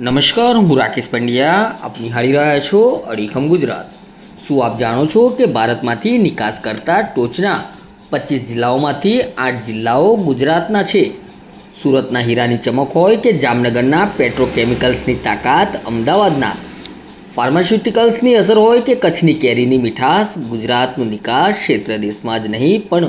નમસ્કાર, હું રાકેશ પંડ્યા. આપ નિહાળી રહ્યા છો અડીખમ ગુજરાત. શું આપ જાણો છો કે ભારતમાંથી નિકાસ કરતા ટોચના પચીસ જિલ્લાઓમાંથી આઠ જિલ્લાઓ ગુજરાતના છે? સુરતના હીરાની ચમક હોય કે જામનગરના પેટ્રોકેમિકલ્સની તાકાત અમદાવાદના? ફાર્માસ્યુટિકલ્સની અસર હોય કે કચ્છની કેરીની મીઠાશ? ગુજરાતનું નિકાસ ક્ષેત્ર દેશમાં જ નહીં, પણ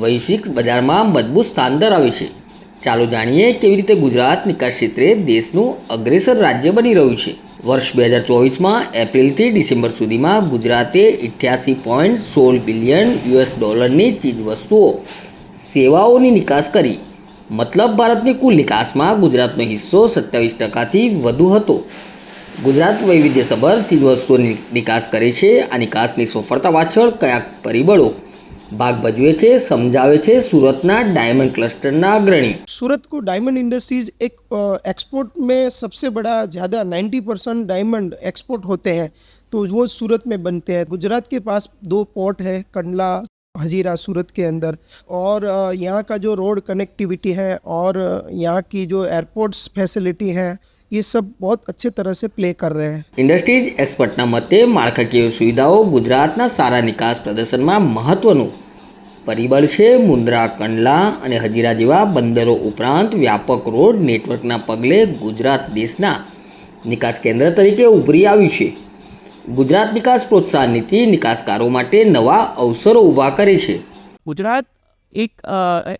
વૈશ્વિક બજારમાં મજબૂત સ્થાન ધરાવે છે. ચાલો જાણીએ કેવી રીતે ગુજરાત નિકાસ ક્ષેત્રે દેશનું અગ્રેસર રાજ્ય બની રહ્યું છે. વર્ષ બે હજાર ચોવીસમાં એપ્રિલથી ડિસેમ્બર સુધીમાં ગુજરાતે અઠ્યાસી પોઈન્ટ સોળ બિલિયન યુએસ ડોલરની ચીજવસ્તુઓ, સેવાઓની નિકાસ કરી. મતલબ ભારતની કુલ નિકાસમાં ગુજરાતનો હિસ્સો સત્યાવીસ ટકાથી વધુ હતો. ગુજરાત વૈવિધ્યસભર ચીજવસ્તુઓની નિકાસ કરે છે. આ નિકાસની સફળતા પાછળ કયા પરિબળો ભાગ ભજવે છે સમજાવે છે સુરતના ડાયમંડ ક્લસ્ટરના અગ્રણી सूरत को डायमंड इंडस्ट्रीज एक एक्सपोर्ट में सबसे बड़ा ज़्यादा 90 परसेंट डायमंड एक्सपोर्ट होते हैं तो वो सूरत में बनते हैं गुजरात के पास दो पोर्ट है कंडला हजीरा सूरत के अंदर और अ, यहाँ का जो रोड कनेक्टिविटी है और अ, यहाँ की जो एयरपोर्ट्स फैसिलिटी है ये सब बहुत अच्छे तरह से प्ले कर रहे हैं ઇન્ડસ્ટ્રીઝ એક્સપર્ટના મતે માળખાકીય સુવિધાઓ ગુજરાતના સારા નિકાસ પ્રદર્શનમાં મહત્વનું પરિબળ છે મુન્દ્રા કંડલા અને હજીરા જેવા બંદરો ઉપરાંત વ્યાપક રોડ નેટવર્કના પગલે ગુજરાત દેશના નિકાસ કેન્દ્ર તરીકે ઉભરી આવ્યું છે ગુજરાત નિકાસ પ્રોત્સાહન નીતિ નિકાસકારો માટે નવા અવસરો ઊભા કરે છે गुजरात एक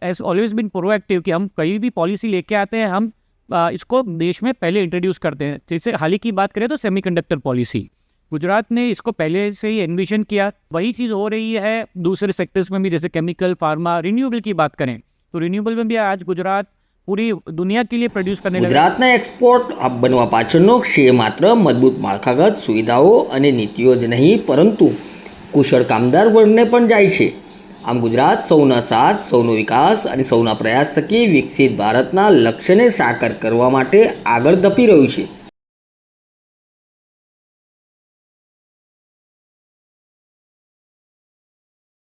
एज ऑलवेज बिन प्रोएक्टिव कि हम कहीं भी पॉलिसी लेके आते हैं हम अ, इसको देश में पहले इंट्रोड्यूस करते हैं जैसे हाल ही की बात करें तो सेमीकंडक्टर पॉलिसी गुजरात ने इसको पहले से ही एनविशन किया वही चीज़ हो रही है दूसरे सेक्टर्स में भी जैसे केमिकल फार्मा रिन्यूएबल की बात करें तो रिन्यूएबल में भी आज गुजरात पूरी दुनिया के लिए प्रोड्यूस करने लगा ગુજરાતના એક્સપોર્ટ હબ બનવા પાછળનો શ્રેય માત્ર મજબૂત માળખાગત સુવિધાઓ અને નીતિઓ જ નહીં પરંતુ કુશળ કામદાર વર્ગને પણ જાય છે આમ ગુજરાત સૌના સાથ સૌનો વિકાસ અને સૌના પ્રયાસ થકી વિકસિત ભારતના લક્ષ્યને સાકાર કરવા માટે આગળ ધપી રહ્યું છે